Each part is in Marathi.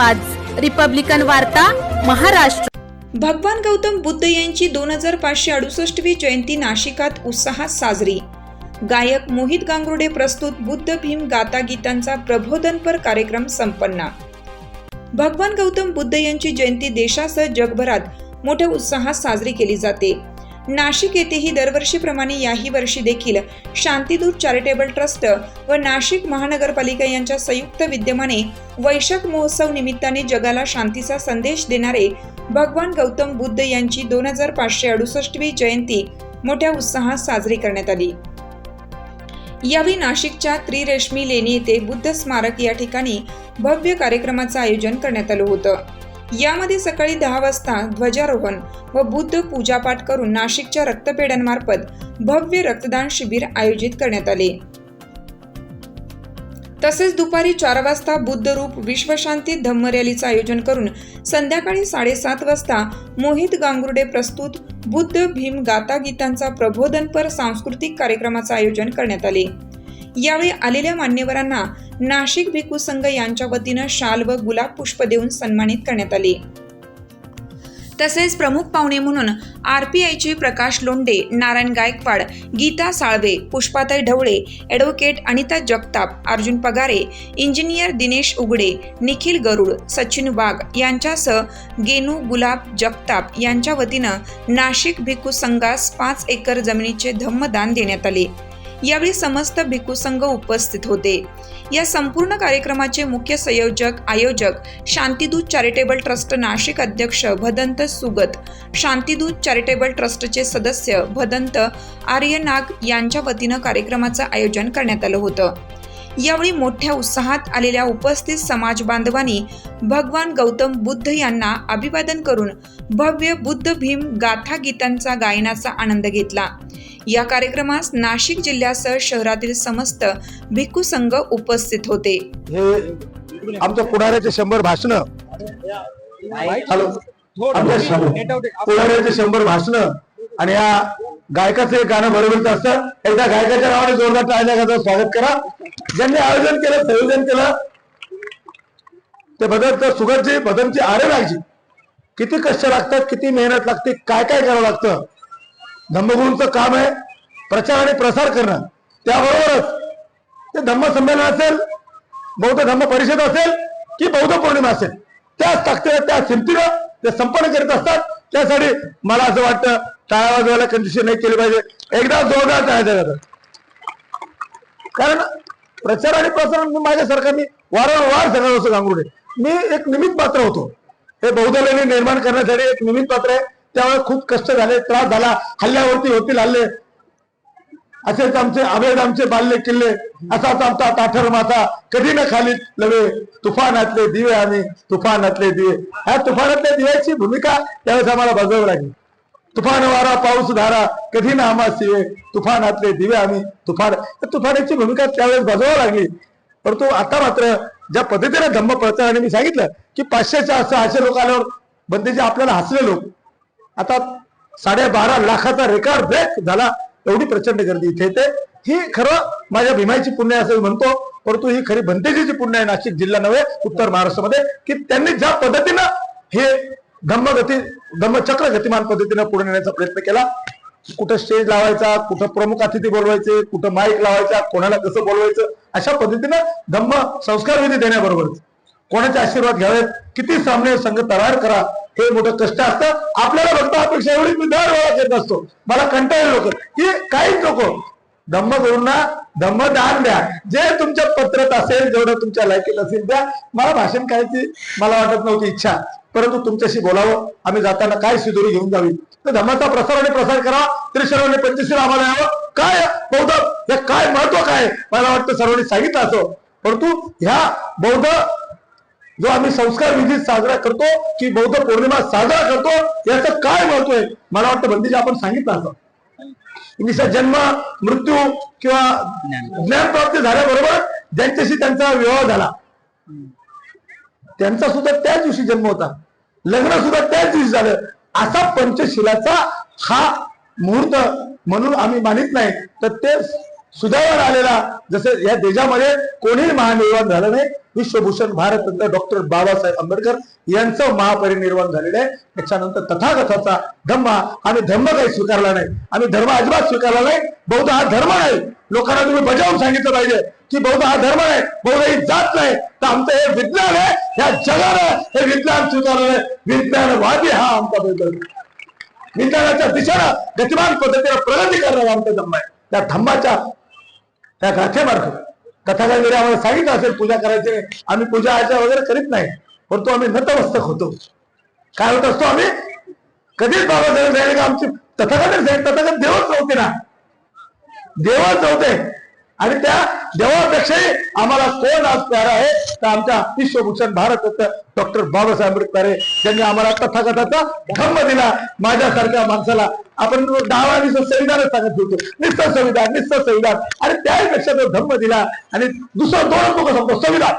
आवाज. रिपब्लिकन वार्ता महाराष्ट्र. भगवान गौतम बुद्ध यांची दोन हजार पाचशे अडुसष्टवी जयंती नाशिकात उत्साहात साजरी. गायक मोहित गांगुर्डे प्रस्तुत बुद्ध भीम गाता गीतांचा प्रबोधनपर कार्यक्रम संपन्न. भगवान गौतम बुद्ध यांची जयंती देशासह जगभरात मोठ्या उत्साहात साजरी केली जाते. नाशिक येथेही दरवर्षीप्रमाणे याही वर्षी देखील शांतीदूत चॅरिटेबल ट्रस्ट व नाशिक महानगरपालिका यांच्या संयुक्त विद्यमाने वैशाख महोत्सव निमित्ताने जगाला शांतीचा संदेश देणारे भगवान गौतम बुद्ध यांची दोन हजार पाचशे अडुसष्टवी जयंती मोठ्या उत्साहात साजरी करण्यात आली. यावेळी नाशिकच्या त्रिरेशमी लेणी येथे बुद्ध स्मारक या ठिकाणी भव्य कार्यक्रमाचं आयोजन करण्यात आलं होतं. यामध्ये सकाळी दहा वाजता ध्वजारोहण व बुद्ध पूजापाठ करून नाशिकच्या रक्तपेढ्यांमार्फत भव्य रक्तदान शिबिर आयोजित करण्यात आले. तसेच दुपारी चार वाजता बुद्ध रूप विश्वशांती धम्म रॅलीचं आयोजन करून संध्याकाळी साडेसात वाजता मोहित गांगुर्डे प्रस्तुत बुद्ध भीम गाता गीतांचा प्रबोधनपर सांस्कृतिक कार्यक्रमाचं आयोजन करण्यात आले. यावेळी आलेल्या मान्यवरांना नाशिक भिक्खू संघ यांच्या वतीनं शाल व गुलाब पुष्प देऊन सन्मानित करण्यात आले. तसेच प्रमुख पाहुणे म्हणून आर पी आयचे प्रकाश लोंडे नारायण गायकवाड गीता साळवे पुष्पाताई ढवळे ॲडव्होकेट अनिता जगताप अर्जुन पगारे इंजिनियर दिनेश उगडे निखिल गरुड सचिन वाघ यांच्यासह गेनू गुलाब जगताप यांच्या वतीनं नाशिक भिक्खू संघास पाच एकर जमिनीचे धम्मदान देण्यात आले. यावेळी समस्त भिक्खू संघ उपस्थित होते. या संपूर्ण कार्यक्रमाचे मुख्य संयोजक आयोजक शांतिदूत चॅरिटेबल ट्रस्ट नाशिक अध्यक्ष भदंत सुगत शांतिदूत चॅरिटेबल ट्रस्टचे सदस्य भदंत आर्य नाग यांच्या वतीनं कार्यक्रमाचं आयोजन करण्यात आलं होतं. यावेळी मोठ्या उत्साहात आलेल्या उपस्थित समाज बांधवांनी भगवान गौतम बुद्ध यांना अभिवादन करून भव्य बुद्ध भीम गाथा गीतांचा गायनाचा आनंद घेतला. या कार्यक्रमास नाशिक जिल्ह्यासह शहरातील समस्त भिक्खू संघ उपस्थित होते. हे आमच्या पुढाऱ्याचे शंभर भाषण. पुढाऱ्याचे शंभर भाषण. आणि या गायकाचं एक गाणं बरोबरच असतं. एकदा गायकाच्या नावाने जोरदार टाळल्या स्वागत करा. ज्यांनी आयोजन केलं संयोजन केलं ते बदलचं सुगतची बदलची आरे लागची किती कष्ट लागतात किती मेहनत लागते काय काय करावं लागतं? धम्मगुरूंचं काम आहे प्रचार आणि प्रसार करणं. त्याबरोबरच ते धम्म संमेलन असेल बौद्ध धम्म परिषद असेल की बौद्ध पौर्णिमा असेल त्याच ताकदीनं त्या सिमतीनं ते संपन्न करीत असतात. त्यासाठी मला असं वाटतं टाळ्या वाजवायला कंडिशन नाही केली पाहिजे. एकदा जोरदार टाळ्या जातात कारण प्रचार आणि प्रसार मी माझ्या सरकारने वारंवार सांगत असं गांगुर्डे मी एक निमित्त पात्र होतो. हे बौद्ध लेणी निर्माण करण्यासाठी एक निमित्त पात्र आहे. त्यावेळेस खूप कष्ट झाले त्रास झाला. हल्ल्यावरती होतील हल्ले. असेच आमचे अभेद आमचे बाल्य किल्ले. असाच आमचा ताठर माथा. कधी न खाली लवे तुफानातले दिवे आम्ही तुफानातले दिवे. ह्या तुफानातल्या दिव्याची भूमिका त्यावेळेस आम्हाला बजावी लागली. तुफान वारा पाऊस धारा कधी ना आम्हा शिवे तुफानातले दिवे आम्ही तुफान. तुफानाची भूमिका त्यावेळेस बजावावी लागली. परंतु आता मात्र ज्या पद्धतीने धम्म पळतात आणि मी सांगितलं की पाचशेच्या सहाशे लोक आल्यावर बंदीचे आपल्याला हसले लोक. आता साडेबारा लाखाचा रेकॉर्ड ब्रेक झाला. एवढी प्रचंड गर्दी इथे येते. ही खरं माझ्या भीमाईची पुण्य असं मी म्हणतो. परंतु ही खरी भंतेजीची पुण्य आहे नाशिक जिल्हा नव्हे उत्तर महाराष्ट्रामध्ये की त्यांनी ज्या पद्धतीनं हे धम्मगती धम्मचक्र गतिमान पद्धतीनं पुढे नेण्याचा प्रयत्न केला. कुठं स्टेज लावायचा कुठं प्रमुख अतिथी बोलवायचे कुठं माईक लावायचा कोणाला कसं बोलवायचं अशा पद्धतीनं धम्म संस्कार विधी देण्याबरोबरच. कोणाचे आशीर्वाद घ्यावेत? किती सामने संघ तयार करा? हे मोठं कष्ट असतं. आपल्याला फक्त अपेक्षा एवढी मी दरवेळा करत असतो. मला कंटाळ लोक. की काहीच नको. धम्म भरून धम्म दान द्या. जे तुमच्या पत्रात असेल जेवढं तुमच्या लायकीत असेल द्या. मला भाषण करायची मला वाटत नव्हती इच्छा. परंतु तुमच्याशी बोलावं. आम्ही जाताना काय शिदोरी घेऊन जावी? तर धम्माचा प्रसार आणि प्रसार करा. तरी आणि पंचशील आम्हाला यावं. काय बौद्ध? हे काय महत्त्व काय? मला वाटतं सर्वांनी सांगितलं असं. परंतु ह्या बौद्ध जो आम्ही संस्कार विधी साजरा करतो की बौद्ध पौर्णिमा साजरा करतो याचं काय महत्त्व आहे? मला वाटतं बंदीचे आपण सांगितलं असं. निसा जन्म मृत्यू किंवा ज्ञान प्राप्ती झाल्याबरोबर ज्यांच्याशी त्यांचा विवाह झाला. त्यांचा सुद्धा त्याच दिवशी जन्म होता. लग्न सुद्धा त्याच दिवशी झालं. असा पंचशिलाचा हा मुहूर्त म्हणून आम्ही मानित नाही. तर ते सुदैवान आलेला. जसं या देशामध्ये कोणीही महानिर्वाण झालं नाही. विश्वभूषण भारतरत्न डॉक्टर बाबासाहेब आंबेडकर यांचं महापरिनिर्वाण झालेलं आहे. त्याच्यानंतर तथागताचा धम्म आम्ही धर्म काही स्वीकारला नाही. आम्ही धर्म अजिबात स्वीकारला नाही. बौद्ध हा धर्म नाही लोकांना तुम्ही बजावून सांगितलं पाहिजे की बौद्ध हा धर्म नाही बौद्ध ही जात नाही. तर आमचं हे विज्ञान आहे. ह्या जगानं हे विज्ञान स्वीकारलं आहे. विज्ञानवादी हा आमचा बौद्ध विज्ञानाच्या दिशेनं गतिमान पद्धतीने प्रगती करणारा आमचा धम्म आहे. त्या धम्माच्या त्या गाठेमार्फत जरी आम्हाला सांगितलं असेल पूजा करायची. आम्ही पूजा अर्चा वगैरे करीत नाही. परंतु आम्ही नतमस्तक होतो. काय होत असतो आम्ही? कधीच बाबा सांगितलं का आमची तथागत तथागत देवच नव्हते ना. देवच नव्हते. आणि त्या देवापेक्षाही आम्हाला कोण आज प्यारा आहे तर आमच्या विश्वभूषण भारत डॉक्टर बाबासाहेब आंबेडकर आहे ज्यांनी आम्हाला तथागताचा धर्म दिला माझ्यासारख्या माणसाला. आपण दहा नुसतं संविधानच सांगत होतो. निस्तर संविधान निस्तर संविधान. आणि त्याहीपेक्षा तो धम्म दिला आणि दुसरा दोन लोक सांगतो संविधान.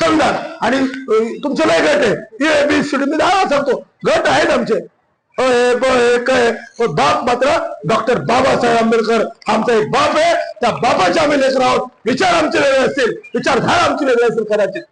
संविधान. आणि तुमचं नाही गट आहे. ए बी सी डी मी दहा सांगतो. गट आहेत आमचे. अ, ए, बाप मात्र डॉक्टर बाबासाहेब आंबेडकर. आमचा एक बाप आहे. त्या बापाचे आम्ही लेकर आहोत. विचार आमचे वेगळे असतील. विचारधारा आमची वेगळी असेल कदाचित.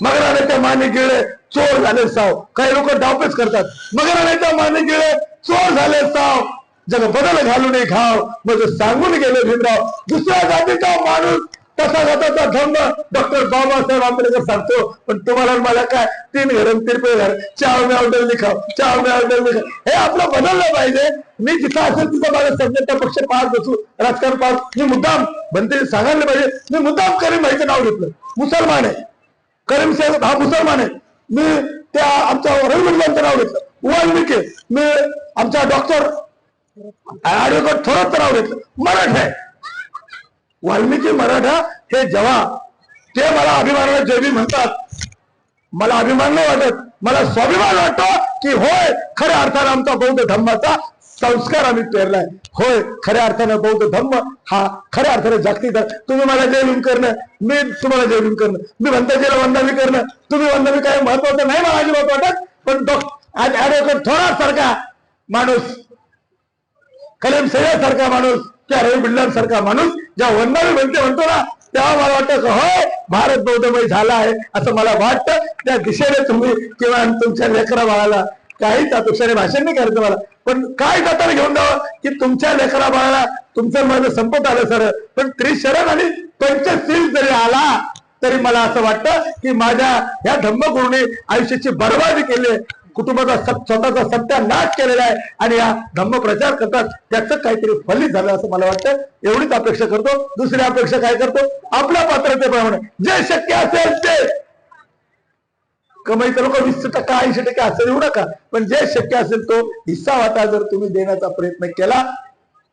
मगराने त्या माने गिळे चोर झाले साव. काही लोक डावपेच करतात. मगराने त्या माने गिळे चोर झाले साव. जग बदल घालून घाव मग म्हणजे सांगून गेले भीमराव. दुसऱ्या जातीचा माणूस तसा जाताचा धम्म. डॉक्टर बाबासाहेब आंबेडकर सांगतो पण तुम्हाला मला काय? तीन घरं आणि तिरपे घर. चार ऑर्डर लिखाव चार मी ऑर्डर लिखाव हे आपलं बदललं पाहिजे. मी जिथं असेल तिथं माझा सध्या पक्ष पाहत बसू राजकारण पाहत. मी मुद्दाम बनते सांगायला पाहिजे. मी मुद्दाम करीम भाईचं नाव घेतलं. मुसलमान आहे. करीम साहेब हा मुसलमान आहे. मी त्या आमच्या रविमंडळांचं नाव घेतलं. वाल्मिके. मी आमचा डॉक्टर ऍडव्होकेट थोरातचं नाव घेतलं. मराठा. आहे वाल्मिकी मराठा हे जेव्हा ते मला अभिमानाला जेवी म्हणतात. मला अभिमान नाही वाटत. मला स्वाभिमान वाटतो की होय खऱ्या अर्थानं आमचा बौद्ध धर्माचा संस्कार आम्ही पेरलाय. होय खऱ्या अर्थानं बौद्ध धम्म हा खऱ्या अर्थानं जागतिक तुम्ही मला जयभीम करणं मी तुम्हाला जयभीम करणं. मी म्हणता वंदावी करणं. तुम्ही वंदावी काय महत्वाचं नाही मला अजिबात वाटत पण ऍडव्होकेट थोडा सारखा माणूस कलेम सय्यद सारखा माणूस त्या रवी बिल्डर माणूस ज्या वंदावी म्हणते म्हणतो ना तेव्हा मला वाटतं की होय भारत बौद्धमय झाला आहे असं मला वाटतं. त्या दिशेने तुम्ही किंवा तुमच्या लेकरा बाळाला काहीच अपेक्षाने भाषण नाही करायचं मला. पण काय जाताना घेऊन जावं की तुमच्या लेकरा बाळाला तुमचं माझं संपत आलं सर. पण त्रिशरण आणि पंचशील जरी आला तरी मला असं वाटतं की माझ्या ह्या धम्मगुरूने आयुष्याची बर्बादी केली कुटुंबाचा स्वतःचा सत्यानाश केलेला आहे आणि या धम्म प्रचार करतात त्याचं काहीतरी फलित झालं असं मला वाटतं. एवढीच अपेक्षा करतो. दुसरी अपेक्षा काय करतो? आपल्या पात्रतेप्रमाणे जे शक्य असेल ते. कमाईचं लोक वीस टक्का ऐंशी टक्के असं देऊ नका पण जे शक्य असेल तो हिस्सा वाटा जर तुम्ही देण्याचा प्रयत्न केला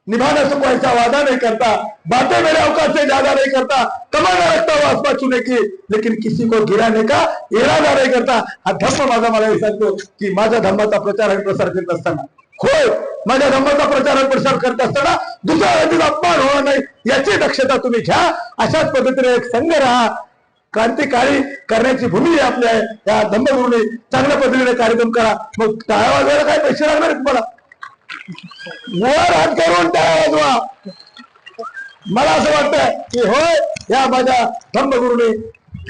निभाना सुखवायचा वादा नहीं करता बातें मेरे अवकाश से ज्यादा नहीं करता कमाना रखता हूं आसपास चुने की लेकिन किसी को गिराने का इरादा नहीं करता. हा धम्म माझा मला हे सांगतो की माझ्या धम्माचा प्रचार आणि प्रसार करत असताना होय माझ्या धम्माचा प्रचार आणि प्रसार करत असताना दुसऱ्या व्यक्तीचा अपमान होणार नाही याची दक्षता तुम्ही घ्या. अशाच पद्धतीने एक संघ राहा. क्रांतिकारी करण्याची भूमी आहे. आपल्या या धम्मगुरूने चांगल्या पद्धतीने कार्यक्रम करा. मग टाळा वाजवायला काय? पैसे लागणार तुम्हाला. वर हात करून टाळा मला असं वाटतं की होय या माझ्या धम्मगुरूने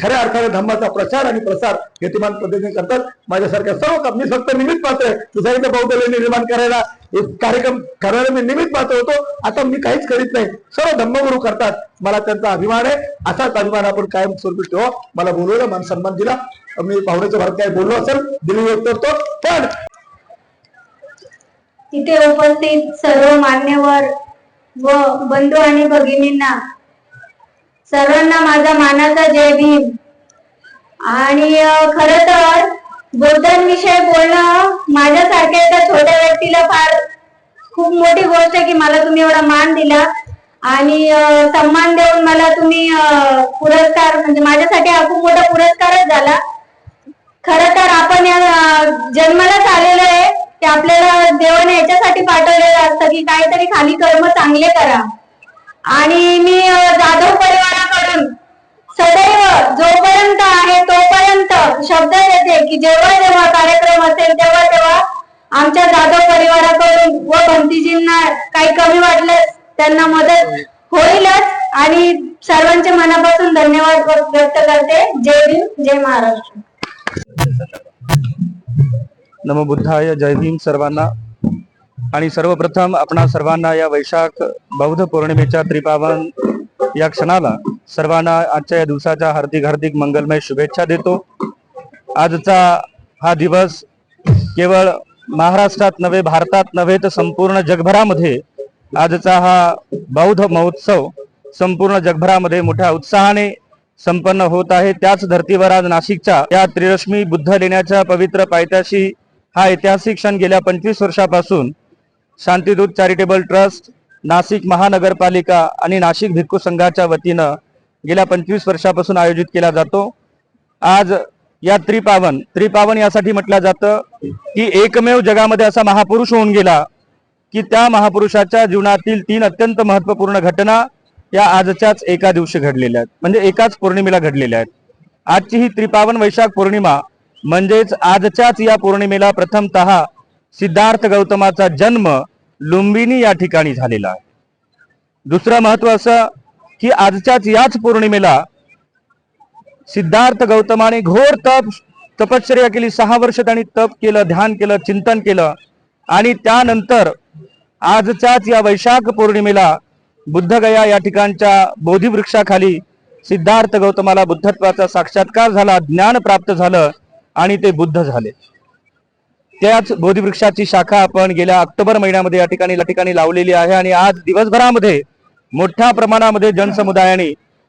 खऱ्या अर्थाने धम्माचा प्रचार आणि प्रसार गतिमान पद्धतीने करतात. माझ्यासारख्या सर्व काम मी फक्त निमित्त पात्र आहे मी बौद्ध निर्माण करायला एक कार्यक्रम करायला मी निमित्त पात्र होतो. आता मी काहीच करीत नाही. सर्व धम्मगुरू करतात. मला त्यांचा अभिमान आहे. असाच अभिमान आपण कायम स्वरूपी ठेवा. मला बोलवलं मान सन्मान दिला. मी पाहुण्याच्या भारत काय बोललो असेल दिली व्यक्त करतो. पण तिथे उपस्थित सर्व मान्यवर व बंधू आणि भगिनींना सर्वांना माझा मानाचा जय भीम. आणि खर तर बौद्धांविषयी बोलणं माझ्यासारख्या एका छोट्या व्यक्तीला फार खूप मोठी गोष्ट आहे की मला तुम्ही एवढा मान दिला. आणि सन्मान देऊन मला तुम्ही पुरस्कार म्हणजे माझ्यासाठी हा खूप मोठा पुरस्कारच झाला. खर तर आपण या जन्मालाच आलेलो आहे. ते आपल्या देवाने पाठवलेलं असतं की काहीतरी खाली कर्म चांगले करा. आणि मी जाधव परिवाराकडून सदैव जोपर्यंत आहे तोपर्यंत शब्द देते की जेव्हा जेव्हा कार्यक्रम असेल तेव्हा तेव्हा आमच्या जाधव परिवाराकडून व भंतीजींना काही कमी वाटलं त्यांना मदत होईलच. आणि सर्वांचे मनापासून धन्यवाद व्यक्त करते. जय भीम जय महाराष्ट्र. नमो बुद्धाय जय भीम सर्वांना. आणि सर्वप्रथम आपणा सर्वांना या वैशाख बौद्ध पौर्णिमेच्या त्रिपावन या क्षणाला सर्वांना आजच्या या दिवसाच्या हार्दिक हार्दिक मंगलमय शुभेच्छा देतो. आजचा हा दिवस केवळ महाराष्ट्रात नव्हे भारतात नव्हे तर संपूर्ण जगभरामध्ये आजचा हा बौद्ध महोत्सव संपूर्ण जगभरामध्ये मोठ्या उत्साहाने संपन्न होत आहे. त्याच धर्तीवर आज नाशिकच्या या त्रिरश्मी बुद्ध लेण्याच्या पवित्र पायथ्याशी हा ऐतिहासिक क्षण गेल्या पंचवीस वर्षापासून शांतीदूत चॅरिटेबल ट्रस्ट नाशिक महानगरपालिका आणि नाशिक भिक्खू संघाच्या वतीनं गेल्या पंचवीस वर्षापासून आयोजित केला जातो. आज या त्रिपावन त्रिपावन यासाठी म्हटलं जातं की एकमेव जगामध्ये असा महापुरुष होऊन गेला की त्या महापुरुषाच्या जीवनातील तीन अत्यंत महत्त्वपूर्ण घटना या आजच्याच एका दिवशी घडलेल्या आहेत. म्हणजे एकाच पौर्णिमेला घडलेल्या आहेत. आजची ही त्रिपावन वैशाख पौर्णिमा म्हणजेच आजच्याच या पौर्णिमेला प्रथमतः सिद्धार्थ गौतमाचा जन्म लुंबिनी या ठिकाणी झालेला आहे. दुसरं महत्त्व असं की आजच्याच याच पौर्णिमेला सिद्धार्थ गौतमाने घोर तप तपश्चर्या केली सहा वर्ष त्यांनी तप केलं ध्यान केलं चिंतन केलं आणि त्यानंतर आजच्याच या वैशाख पौर्णिमेला बुद्धगया या ठिकाणच्या बोधिवृक्षाखाली सिद्धार्थ गौतमाला बुद्धत्वाचा साक्षात्कार झाला ज्ञान प्राप्त झालं आणि ते बुद्ध झाले. त्याच बोधिवृक्षाची शाखा आपण गेल्या ऑक्टोबर महिन्यामध्ये या ठिकाणी या ठिकाणी लावलेली आहे आणि आज दिवसभरामध्ये मोठ्या प्रमाणामध्ये जनसमुदायाने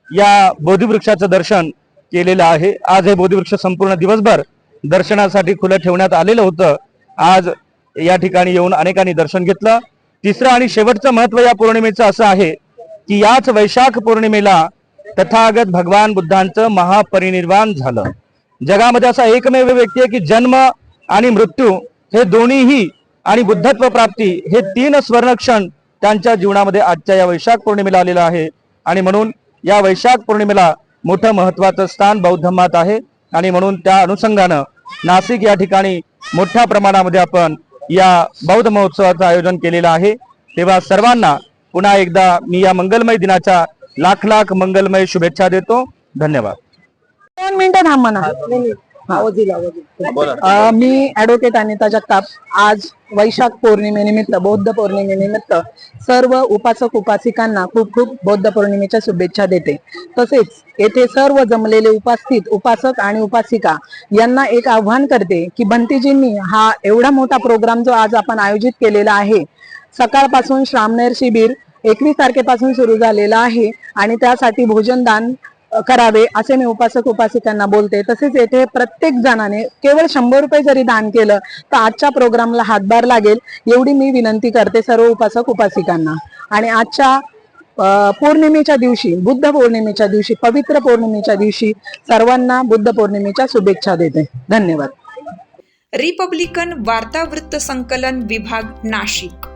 या बोधिवृक्षाचं दर्शन केलेलं आहे. आज हे बोधिवृक्ष संपूर्ण दिवसभर दर्शनासाठी खुलं ठेवण्यात आलेलं होतं. आज या ठिकाणी येऊन अनेकांनी दर्शन घेतलं. तिसरं आणि शेवटचं महत्त्व या पौर्णिमेचं असं आहे की याच वैशाख पौर्णिमेला तथागत भगवान बुद्धांचं महापरिनिर्वाण झालं. जगामध्ये असा एकमेव व्यक्ती आहे की जन्म आणि मृत्यू हे दोन्हीही आणि बुद्धत्व प्राप्ती हे तीन स्वर्णक्षण त्यांच्या जीवनामध्ये आजच्या या वैशाख पौर्णिमेला आलेलं आहे. आणि म्हणून या वैशाख पौर्णिमेला मोठं महत्वाचं स्थान बौद्ध धर्मात आहे. आणि म्हणून त्या अनुषंगानं नाशिक या ठिकाणी मोठ्या प्रमाणामध्ये आपण या बौद्ध महोत्सवाचं आयोजन केलेलं आहे. तेव्हा सर्वांना पुन्हा एकदा मी या मंगलमय दिनाच्या लाख लाख मंगलमय शुभेच्छा देतो. धन्यवाद. दोन मिनिटं थांब म्हणा अं, मी ऍडव्होकेट अनिता जगताप आज वैशाख पौर्णिमेनिमित्त बौद्ध पौर्णिमेनिमित्त सर्व उपासक उपासिकांना खूप खूप बौद्ध पौर्णिमेच्या शुभेच्छा देते. तसेच येथे सर्व जमलेले उपस्थित उपासक आणि उपासिका यांना एक आव्हान करते की बंतीजींनी हा एवढा मोठा प्रोग्राम जो आज आपण आयोजित केलेला आहे सकाळपासून श्रामनेर शिबिर एकवीस तारखेपासून सुरू झालेला आहे आणि त्यासाठी भोजनदान करावे असे मी उपासक उपासिकांना बोलते. तसेच येथे प्रत्येक जणाने केवळ शंभर रुपये जरी दान केलं तर आजच्या प्रोग्रामला हातभार लागेल एवढी मी विनंती करते सर्व उपासक उपासिकांना. आणि आजच्या पौर्णिमेच्या दिवशी बुद्ध पौर्णिमेच्या दिवशी पवित्र पौर्णिमेच्या दिवशी सर्वांना बुद्ध पौर्णिमेच्या शुभेच्छा देते. धन्यवाद. रिपब्लिकन वार्तावृत्त संकलन विभाग नाशिक.